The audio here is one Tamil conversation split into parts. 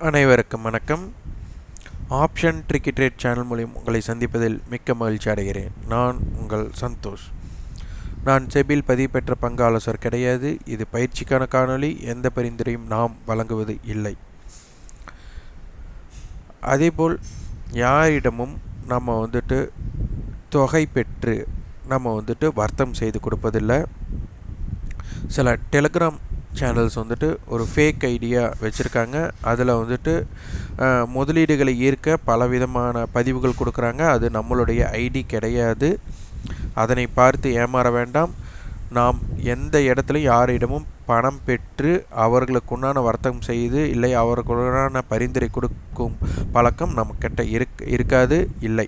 அனைவருக்கும் வணக்கம். ஆப்ஷன் ட்ரிக்கி ட்ரேட் சேனல் மூலியம் உங்களை சந்திப்பதில் மிக்க மகிழ்ச்சி அடைகிறேன். நான் உங்கள் சந்தோஷ். நான் செபில் பதிவு பெற்ற பங்கு கிடையாது. இது பயிற்சிக்கான காணொளி. எந்த பரிந்துரையும் நாம் வழங்குவது இல்லை. அதேபோல் யாரிடமும் நம்ம வந்துட்டு தொகை பெற்று நம்ம வந்துட்டு வர்த்தம் செய்து கொடுப்பதில்லை. சில டெலிகிராம் சேனல்ஸ் வந்துட்டு ஒரு ஃபேக் ஐடியா வச்சுருக்காங்க. அதில் வந்துட்டு முதலீடுகளை ஈர்க்க பலவிதமான பதிவுகள் கொடுக்குறாங்க. அது நம்மளுடைய ஐடி கிடையாது. அதனை பார்த்து ஏமாற வேண்டாம். நாம் எந்த இடத்துலையும் யாரிடமும் பணம் பெற்று அவர்களுக்குண்டான வர்த்தகம் செய்து இல்லை அவர்களுக்குண்டான பரிந்துரை கொடுக்கும் பழக்கம் நம்மக்கிட்ட இருக் இருக்காது இல்லை.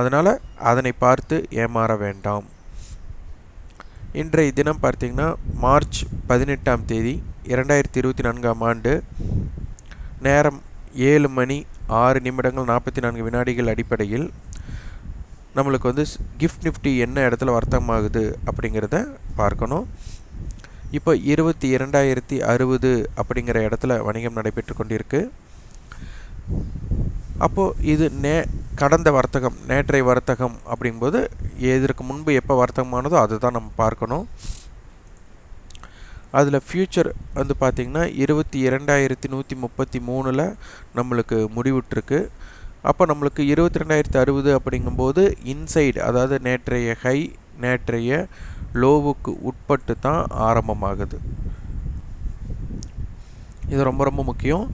அதனால் அதனை பார்த்து ஏமாற வேண்டாம். இன்றைய தினம் பார்த்திங்கன்னா மார்ச் பதினெட்டாம் தேதி இரண்டாயிரத்தி இருபத்தி நான்காம் ஆண்டு நேரம் ஏழு மணி ஆறு நிமிடங்கள் நாற்பத்தி நான்கு வினாடிகள் அடிப்படையில் நம்மளுக்கு வந்து கிஃப்ட் நிஃப்டி என்ன இடத்துல வர்த்தகமாகுது அப்படிங்கிறத பார்க்கணும். இப்போ இருபத்தி இரண்டாயிரத்தி அறுபது அப்படிங்கிற இடத்துல வணிகம் நடைபெற்று கொண்டிருக்கு. அப்போது இது நே கடந்த வர்த்தகம் நேற்றைய வர்த்தகம் அப்படிங்கும்போது இதற்கு முன்பு எப்போ வர்த்தகமானதோ அதுதான் நம்ம பார்க்கணும். அதில் ஃப்யூச்சர் வந்து பார்த்திங்கன்னா இருபத்தி இரண்டாயிரத்தி நூற்றி முப்பத்தி மூணில் நம்மளுக்கு முடிவுற்றிருக்கு. அப்போ நம்மளுக்கு இருபத்தி ரெண்டாயிரத்தி அறுபது அப்படிங்கும்போது இன்சைடு அதாவது நேற்றைய ஹை நேற்றைய லோவுக்கு உட்பட்டு தான் ஆரம்பமாகுது. இது ரொம்ப ரொம்ப முக்கியம்.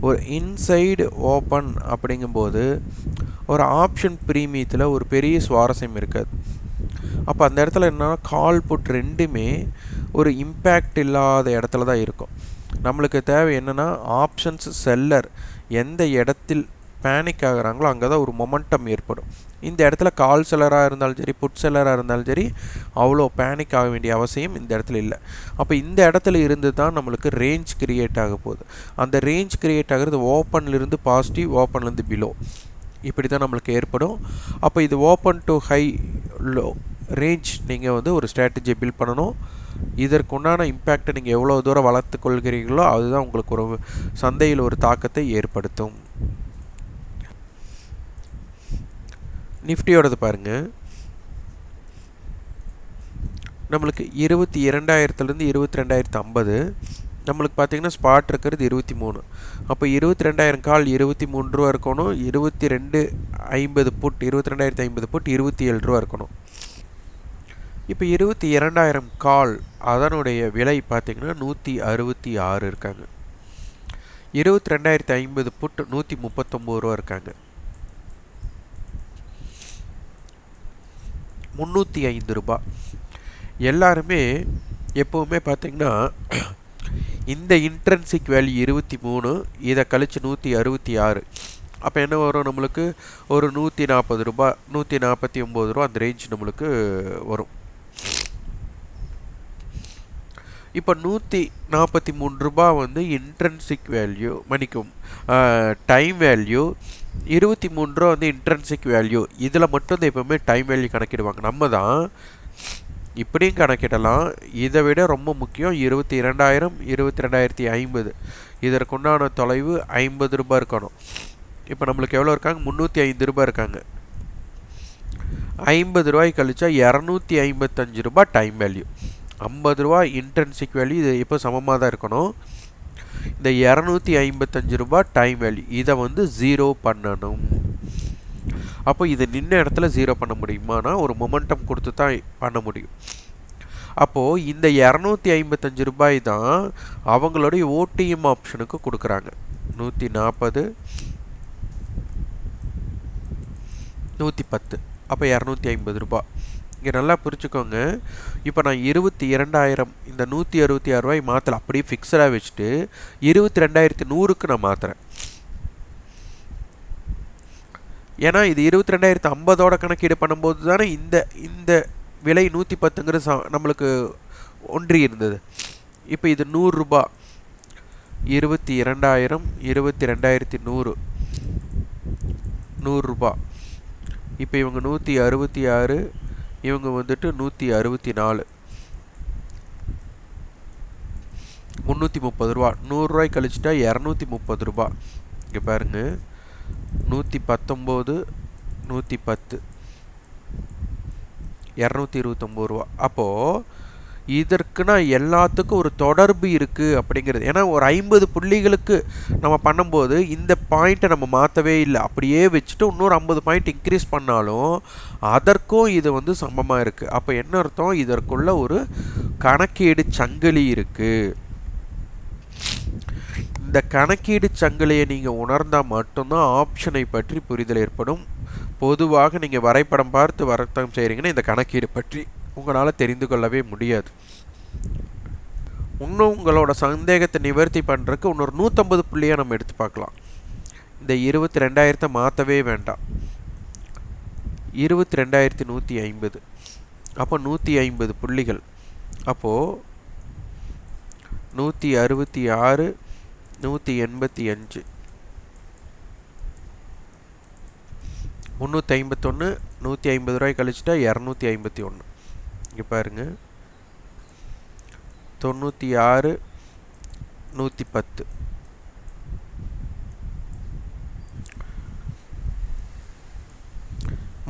ஒரு இன்சைடு ஓப்பன் அப்படிங்கும்போது ஒரு ஆப்ஷன் ப்ரீமியத்தில் ஒரு பெரிய சுவாரஸ்யம் இருக்காது அப்போ அந்த இடத்துல என்னென்னா கால் புட் ரெண்டுமே ஒரு இம்பேக்ட் இல்லாத இடத்துல தான் இருக்கும். நம்மளுக்கு தேவை என்னென்னா ஆப்ஷன்ஸ் செல்லர் எந்த இடத்தில் பேனிக் ஆகுறாங்களோ அங்கே தான் ஒரு மொமெண்டம் ஏற்படும். இந்த இடத்துல கால் செல்லராக இருந்தாலும் சரி புட் செல்லராக இருந்தாலும் சரி அவ்வளோ பேனிக் ஆக வேண்டிய அவசியம் இந்த இடத்துல இல்லை. அப்போ இந்த இடத்துல இருந்து தான் நம்மளுக்கு ரேஞ்ச் கிரியேட் ஆக போகுது. அந்த ரேஞ்ச் கிரியேட் ஆகிறது ஓப்பன்லேருந்து பாசிட்டிவ் ஓப்பன்லேருந்து பிலோ இப்படி தான் நம்மளுக்கு ஏற்படும். அப்போ இது open to high low range நீங்கள் வந்து ஒரு ஸ்ட்ராட்டஜியை பில்ட் பண்ணணும். இதற்குண்டான இம்பேக்டை நீங்கள் எவ்வளோ தூரம் வளர்த்து கொள்கிறீர்களோ அதுதான் உங்களுக்கு ஒரு சந்தையில் ஒரு தாக்கத்தை ஏற்படுத்தும். நிஃப்டியோடது பாருங்கள் நம்மளுக்கு இருபத்தி இரண்டாயிரத்துலேருந்து இருபத்தி ரெண்டாயிரத்து ஐம்பது. நம்மளுக்கு பார்த்தீங்கன்னா ஸ்பாட் இருக்கிறது இருபத்தி மூணு. அப்போ இருபத்தி ரெண்டாயிரம் கால் இருபத்தி மூணு ரூபா இருக்கணும். இருபத்தி ரெண்டு ஐம்பது புட் இருபத்தி ரெண்டாயிரத்து ஐம்பது புட் இருபத்தி ஏழு ரூபா இருக்கணும். இப்போ இருபத்தி இரண்டாயிரம் கால் அதனுடைய விலை பார்த்தீங்கன்னா நூற்றி அறுபத்தி ஆறு இருக்காங்க. இருபத்தி ரெண்டாயிரத்து ஐம்பது புட் நூற்றி முப்பத்தொம்போது ரூபா இருக்காங்க. முந்நூற்றி ஐந்து ரூபாய் எல்லாருமே எப்போவுமே பார்த்தீங்கன்னா இந்த இன்ட்ரன்சிக் வேல்யூ இருபத்தி மூணு இதை கழித்து நூற்றி அறுபத்தி ஆறு. அப்போ என்ன வரும் நம்மளுக்கு? ஒரு நூற்றி நாற்பது ரூபா நூற்றி நாற்பத்தி ஒம்பது ரூபா அந்த ரேஞ்ச் நம்மளுக்கு வரும். இப்போ நூற்றி நாற்பத்தி மூணு ரூபா வந்து இன்ட்ரன்சிக் வேல்யூ மன்னிக்கும் டைம் வேல்யூ இருபத்தி மூணு ரூபா வந்து இன்ட்ரென்சிக் வேல்யூ இதில் மட்டும் தான் எப்போவுமே டைம் வேல்யூ கணக்கிடுவாங்க. நம்ம தான் இப்படியும் கணக்கிடலாம். இதை விட ரொம்ப முக்கியம் இருபத்தி இரண்டாயிரம் இருபத்தி ரெண்டாயிரத்தி ஐம்பது. இதற்குண்டான தொலைவு ஐம்பது ரூபாய் இருக்கணும். இப்போ நம்மளுக்கு எவ்வளோ இருக்காங்க? முந்நூற்றி ஐந்து ரூபாய் இருக்காங்க. ஐம்பது ரூபாய் கழிச்சா இரநூத்தி ஐம்பத்தஞ்சு ரூபாய் டைம் வேல்யூ ஐம்பது ரூபா இன்டென்சிக் வேல்யூ இது இப்போ சமமாக தான் இருக்கணும்? இந்த இரநூத்தி ஐம்பத்தஞ்சு ரூபாய் டைம் வேல்யூ இதை வந்து ஜீரோ பண்ணணும். அப்போ இது நின்ன இடத்துல ஜீரோ பண்ண முடியுமானா ஒரு மொமெண்டம் கொடுத்து தான் பண்ண முடியும். அப்போது இந்த இரநூத்தி ஐம்பத்தஞ்சு ரூபாய் தான் அவங்களுடைய ஓடிஎம் ஆப்ஷனுக்கு கொடுக்குறாங்க. நூற்றி நாற்பது நூற்றி பத்து. அப்போ இரநூத்தி ஐம்பது ரூபாய். இங்கே நல்லா புரிச்சுக்கோங்க இப்போ நான் இருபத்தி இரண்டாயிரம் இந்த நூற்றி அறுபத்தி ஆறு ரூபாய் மாற்றல அப்படியே ஃபிக்ஸடாக வச்சுட்டு இருபத்தி ரெண்டாயிரத்தி நூறுக்கு நான் மாற்றுறேன் ஏன்னா இது இருபத்தி ரெண்டாயிரத்து ஐம்பதோட கணக்கீடு பண்ணும்போது தானே இந்த இந்த விலை நூற்றி பத்துங்கிறது ச நம்மளுக்கு ஒன்றி இருந்தது. இப்போ இது நூறுரூபா இருபத்தி இரண்டாயிரம் இருபத்தி ரெண்டாயிரத்தி நூறு. நூறுரூபா இப்போ இவங்க நூற்றி அறுபத்தி ஆறு இவங்க வந்துட்டு நூற்றி அறுபத்தி நாலு. முந்நூற்றி முப்பது ரூபா. நூறுரூவாய் கழிச்சிட்டா இரநூத்தி முப்பது ரூபா. இங்கே பாருங்க. நூற்றி பத்தொம்போது நூற்றி பத்து. இரநூத்தி இருபத்தொம்போது ரூபா. அப்போது இதற்குனா எல்லாத்துக்கும் ஒரு தொடர்பு இருக்குது அப்படிங்கிறது. ஏன்னா ஒரு ஐம்பது புள்ளிகளுக்கு நம்ம பண்ணும்போது இந்த பாயிண்ட்டை நம்ம மாற்றவே இல்லை. அப்படியே வச்சுட்டு இன்னொரு ஐம்பது பாயிண்ட் இன்க்ரீஸ் பண்ணாலும் அதற்கும் இது வந்து சமமாக இருக்குது அப்போ என்ன அர்த்தம்? இதற்குள்ள ஒரு கணக்கீடு சங்கிலி இருக்குது இந்த கணக்கீடு சங்கிலியை நீங்கள் உணர்ந்தால் மட்டும்தான் ஆப்ஷனை பற்றி புரிதல் ஏற்படும். பொதுவாக நீங்கள் வரைபடம் பார்த்து வர்த்தகம் செய்கிறீங்கன்னா இந்த கணக்கீடு பற்றி. உங்களால் தெரிந்து கொள்ளவே முடியாது. இன்னும் உங்களோட சந்தேகத்தை நிவர்த்தி பண்ணுறதுக்கு இன்னொரு நூற்றம்பது புள்ளியாக நம்ம எடுத்து பார்க்கலாம். இந்த இருபத்தி ரெண்டாயிரத்தை மாற்றவே வேண்டாம். இருபத்தி ரெண்டாயிரத்தி நூற்றி ஐம்பது. அப்போ நூற்றி ஐம்பது புள்ளிகள். அப்போது நூற்றி அறுபத்தி ஆறு நூற்றி எண்பத்தி அஞ்சு. முந்நூற்றி ஐம்பத்தொன்று நூற்றி ஐம்பது ரூபாய் கழிச்சிட்டா இரநூத்தி ஐம்பத்தி ஒன்று இங்கே பாருங்க. தொண்ணூற்றி ஆறு நூற்றி பத்து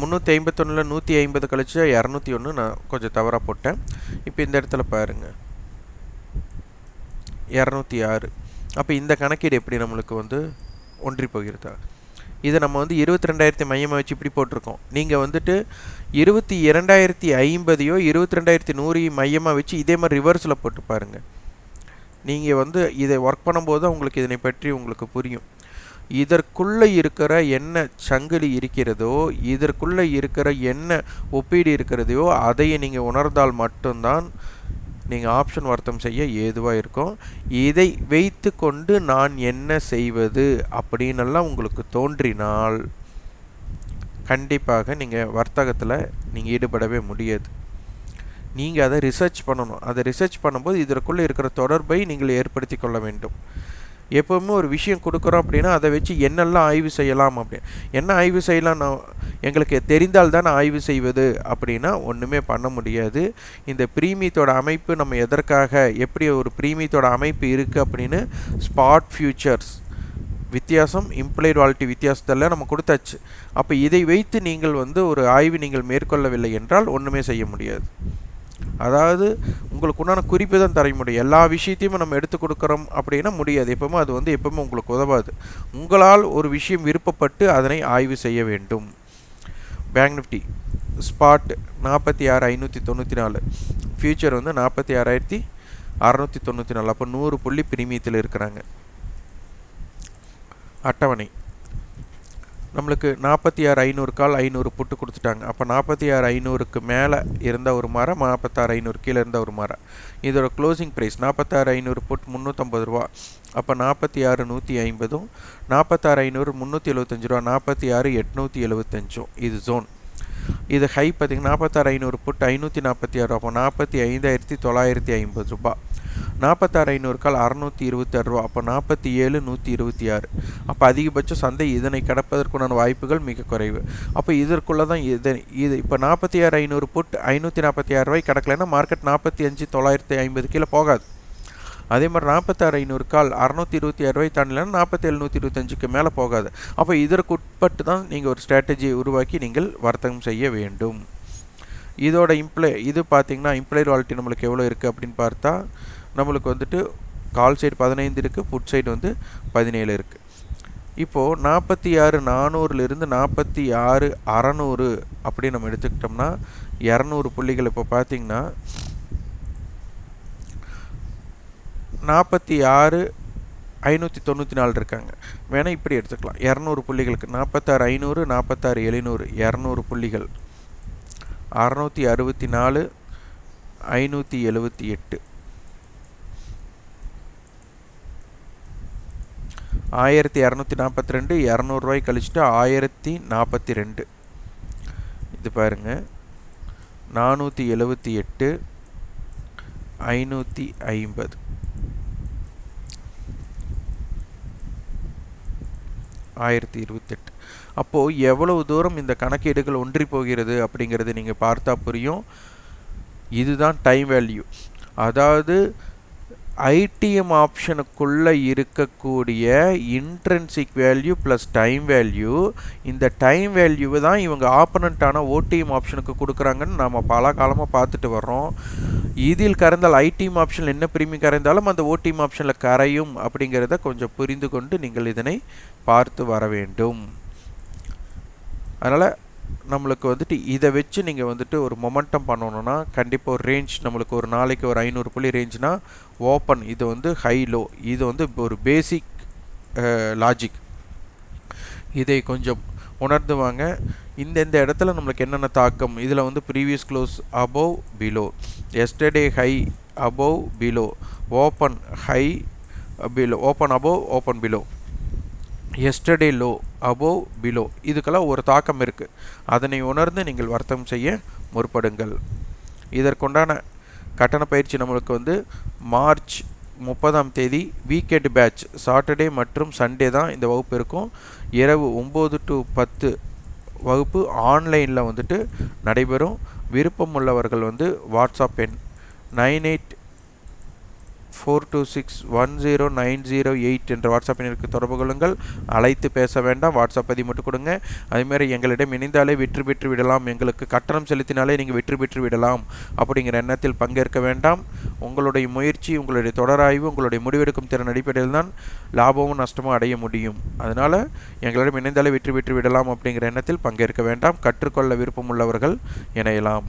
முந்நூற்றி ஐம்பத்தொன்னில் நூற்றி ஐம்பது கழிச்சா இரநூத்தி ஒன்று நான் கொஞ்சம் தவறாக போட்டேன். இப்போ இந்த இடத்துல பாருங்கள் இரநூத்தி ஆறு அப்போ இந்த கணக்கீடு எப்படி நம்மளுக்கு வந்து ஒன்றி போகிறதா? இதை நம்ம வந்து இருபத்தி ரெண்டாயிரத்தி மையமாக வச்சு இப்படி போட்டிருக்கோம். நீங்கள் வந்துட்டு இருபத்தி இரண்டாயிரத்தி ஐம்பதையோ இருபத்தி ரெண்டாயிரத்தி நூறையும் மையமாக வச்சு இதே மாதிரி ரிவர்ஸில் போட்டு பாருங்கள் நீங்கள் வந்து இதை ஒர்க் பண்ணும்போது தான் உங்களுக்கு இதனை பற்றி உங்களுக்கு புரியும். இதற்குள்ளே இருக்கிற என்ன சங்கிலி இருக்கிறதோ இதற்குள்ளே இருக்கிற என்ன ஒப்பீடு இருக்கிறதையோ அதையை நீங்கள் உணர்ந்தால் மட்டும்தான் நீங்கள் ஆப்ஷன் வர்த்தம் செய்ய ஏதுவாக இருக்கும். இதை வைத்து கொண்டு நான் என்ன செய்வது அப்படின்னெல்லாம் உங்களுக்கு தோன்றினால் கண்டிப்பாக நீங்கள் வர்த்தகத்தில் நீங்கள் ஈடுபடவே முடியாது. நீங்கள் அதை ரிசர்ச் பண்ணணும். அதை ரிசர்ச் பண்ணும்போது இதற்குள்ளே இருக்கிற தொடர்பை நீங்கள் ஏற்படுத்தி கொள்ள வேண்டும். எப்போவுமே ஒரு விஷயம் கொடுக்குறோம் அப்படின்னா அதை வச்சு என்னெல்லாம் ஆய்வு செய்யலாம் அப்படி என்ன ஆய்வு செய்யலாம் நான் எங்களுக்கு தெரிந்தால் தான் ஆய்வு செய்வது அப்படின்னா ஒன்றுமே பண்ண முடியாது. இந்த ப்ரீமியத்தோட அமைப்பு நம்ம எதற்காக எப்படி ஒரு ப்ரீமியத்தோட அமைப்பு இருக்குது அப்படின்னு ஸ்பாட் ஃபியூச்சர்ஸ் வித்தியாசம் இம்ப்ளைட் வாலிட்டி வித்தியாசத்தில் நம்ம கொடுத்தாச்சு. அப்போ இதை வைத்து நீங்கள் வந்து ஒரு ஆய்வு நீங்கள் மேற்கொள்ளவில்லை என்றால் ஒன்றுமே செய்ய முடியாது. அதாவது உங்களுக்கு உண்டான குறிப்பு தான் தர முடியும். எல்லா விஷயத்தையும் நம்ம எடுத்து கொடுக்குறோம் அப்படின்னா முடியாது. எப்பவுமே அது வந்து எப்பவுமே உங்களுக்கு உதவாது. உங்களால் ஒரு விஷயம் விருப்பப்பட்டு அதனை ஆய்வு செய்ய வேண்டும். பேங்க் நிஃப்டி ஸ்பாட் நாற்பத்தி ஆறு ஐநூற்றி தொண்ணூற்றி நாலு. ஃபியூச்சர் வந்து நாற்பத்தி ஆறாயிரத்தி அறநூற்றி தொண்ணூற்றி நாலு. அப்போ நூறு புள்ளி பிரீமியத்தில் இருக்கிறாங்க. அட்டவணை. நம்மளுக்கு நாற்பத்தி ஆறு ஐநூறு கால் ஐநூறு புட்டு கொடுத்துட்டாங்க. அப்போ நாற்பத்தி ஆறு ஐநூறுக்கு மேலே இருந்த ஒரு மரம் நாற்பத்தாறு ஐநூறு கீழே இருந்த ஒரு மரம். இதோட க்ளோசிங் ப்ரைஸ் நாற்பத்தாறு ஐநூறு புட் முந்நூற்றம்பது ரூபா. அப்போ நாற்பத்தி ஆறு நூற்றி ஐம்பதும் நாற்பத்தாறு ஐநூறு முந்நூற்றி எழுபத்தஞ்சு ரூபா நாற்பத்தி ஆறு எட்நூற்றி எழுபத்தஞ்சும் இது ஜோன் இது ஹை பார்த்திங்கன்னா நாற்பத்தாறு ஐநூறு புட் ஐநூற்றி நாற்பத்தி ஆறு அப்போ நாற்பத்தி ஐந்தாயிரத்தி தொள்ளாயிரத்தி ஐம்பது ரூபா. நாற்பத்தாறு ஐநூறு கால் அறநூற்றி இருபத்தாறு ரூபா. அப்போ நாற்பத்தி ஏழு நூற்றி இருபத்தி ஆறு. அப்போ அதிகபட்ச சந்தை இதனை கிடப்பதற்குண்டான வாய்ப்புகள் மிக குறைவு. அப்போ இதற்குள்ளே தான் இது இது இப்போ நாற்பத்தி ஆறு ஐநூறு புட் ஐநூற்றி நாற்பத்தி ஆறு ரூபாய் கிடக்கலைன்னா மார்க்கெட் நாற்பத்தி அஞ்சு தொள்ளாயிரத்தி ஐம்பது கீழே போகாது. அதே மாதிரி நாற்பத்தாறு ஐநூறு கால் அறநூற்றி இருபத்தி ஆறு ரூபாய் தாண்டிலன்னா நாற்பத்தி எழுநூற்றி இருபத்தஞ்சுக்கு மேலே போகாது. அப்போ இதற்கு உட்பட்டு தான் நீங்கள் ஒரு ஸ்ட்ராட்டஜியை உருவாக்கி நீங்கள் வர்த்தகம் செய்ய வேண்டும். இதோட இம்ப்ளை இது பார்த்திங்கன்னா இம்ப்ளைட் வாலிட்டி நம்மளுக்கு எவ்வளோ இருக்குது அப்படின்னு பார்த்தா நம்மளுக்கு வந்துட்டு கால் சைடு பதினைந்து இருக்குது புட் சைடு வந்து பதினேழு இருக்குது இப்போது நாற்பத்தி ஆறு நானூறுலேருந்து நாற்பத்தி ஆறு அறநூறு அப்படி நம்ம எடுத்துக்கிட்டோம்னா இரநூறு புள்ளிகள் இப்போ பார்த்திங்கன்னா நாற்பத்தி ஆறு ஐநூற்றி தொண்ணூற்றி நாலு இருக்காங்க. வேணால் இப்படி எடுத்துக்கலாம். இரநூறு புள்ளிகளுக்கு நாற்பத்தாறு ஐநூறு நாற்பத்தாறு எழுநூறு இரநூறு புள்ளிகள். அறநூற்றி அறுபத்தி நாலு ஐநூற்றி எழுபத்தி எட்டு. ஆயிரத்தி இரநூத்தி நாற்பத்தி ரெண்டு இரநூறுவாய் கழிச்சுட்டு ஆயிரத்தி நாற்பத்தி ரெண்டு. இது பாருங்கள் நானூற்றி எழுபத்தி எட்டு ஐநூற்றி ஐம்பது. ஆயிரத்தி இருபத்தெட்டு அப்போது எவ்வளவு தூரம் இந்த கணக்கீடுகள் ஒன்றி போகிறது அப்படிங்கிறது நீங்கள் பார்த்தா புரியும். இதுதான் டைம் வேல்யூ அதாவது ஐடிஎம் ஆப்ஷனுக்குள்ளே இருக்கக்கூடிய intrinsic value plus time value இந்த டைம் வேல்யூவை தான் இவங்க ஆப்பனண்ட்டான ஓடிஎம் ஆப்ஷனுக்கு கொடுக்குறாங்கன்னு நம்ம பல காலமாக பார்த்துட்டு வர்றோம். இதில் கறந்தாலும் ஐடிஎம் ஆப்ஷனில் என்ன பிரிமி கரைந்தாலும் அந்த ஓடிஎம் ஆப்ஷனில் கரையும் அப்படிங்கிறத கொஞ்சம் புரிந்து கொண்டு நீங்கள் இதனை பார்த்து வர வேண்டும். அதனால் நம்மளுக்கு வந்துட்டு இதை வச்சு நீங்கள் வந்துட்டு ஒரு மொமெண்டம் பண்ணணுன்னா கண்டிப்பாக ஒரு ரேஞ்ச் நம்மளுக்கு ஒரு நாளைக்கு ஒரு ஐநூறு புள்ளி ரேஞ்ச்னா ஓப்பன் இது வந்து ஹை லோ இது வந்து ஒரு பேசிக் லாஜிக் இதை கொஞ்சம் உணர்ந்து வாங்க இந்தந்த இடத்துல நம்மளுக்கு என்னென்ன தாக்கம்? இதில் வந்து previous close above below yesterday high above below open high below open above open below yesterday low above below இதுக்கெல்லாம் ஒரு தாக்கம் இருக்குது அதனை உணர்ந்து நீங்கள் வர்த்தகம் செய்ய முற்படுங்கள். இதற்குண்டான கட்டண பயிற்சி நம்மளுக்கு வந்து மார்ச் முப்பதாம் தேதி வீக்கெண்ட் பேட்ச் சாட்டர்டே மற்றும் சண்டே தான் இந்த வகுப்பு இருக்கும். இரவு ஒம்பது டு பத்து வகுப்பு ஆன்லைனில் வந்துட்டு நடைபெறும். விருப்பம் உள்ளவர்கள் வந்து வாட்ஸ்அப் எண் nine eight four two six one zero nine zero eight என்ற வாட்ஸ்அப் எண்ணிற்கு தொடர்பு கொள்ளுங்கள். அழைத்து பேச வேண்டாம். வாட்ஸ்அப் பதிவு மட்டும் கொடுங்க. அதேமாதிரி எங்களிடம் இணைந்தாலே வெற்றி பெற்று விடலாம். எங்களுக்கு கட்டணம் செலுத்தினாலே நீங்கள் வெற்றி பெற்று விடலாம். அப்படிங்கிற எண்ணத்தில் பங்கேற்க வேண்டாம். உங்களுடைய முயற்சி உங்களுடைய தொடராய்வு உங்களுடைய முடிவெடுக்கும் திறன் அடிப்படையில் தான் லாபமும் நஷ்டமும் அடைய முடியும். அதனால் எங்களிடம் இணைந்தாலே வெற்றி பெற்று விடலாம் அப்படிங்கிற எண்ணத்தில் பங்கேற்க வேண்டாம். கற்றுக்கொள்ள விருப்பம் உள்ளவர்கள் இணையலாம்.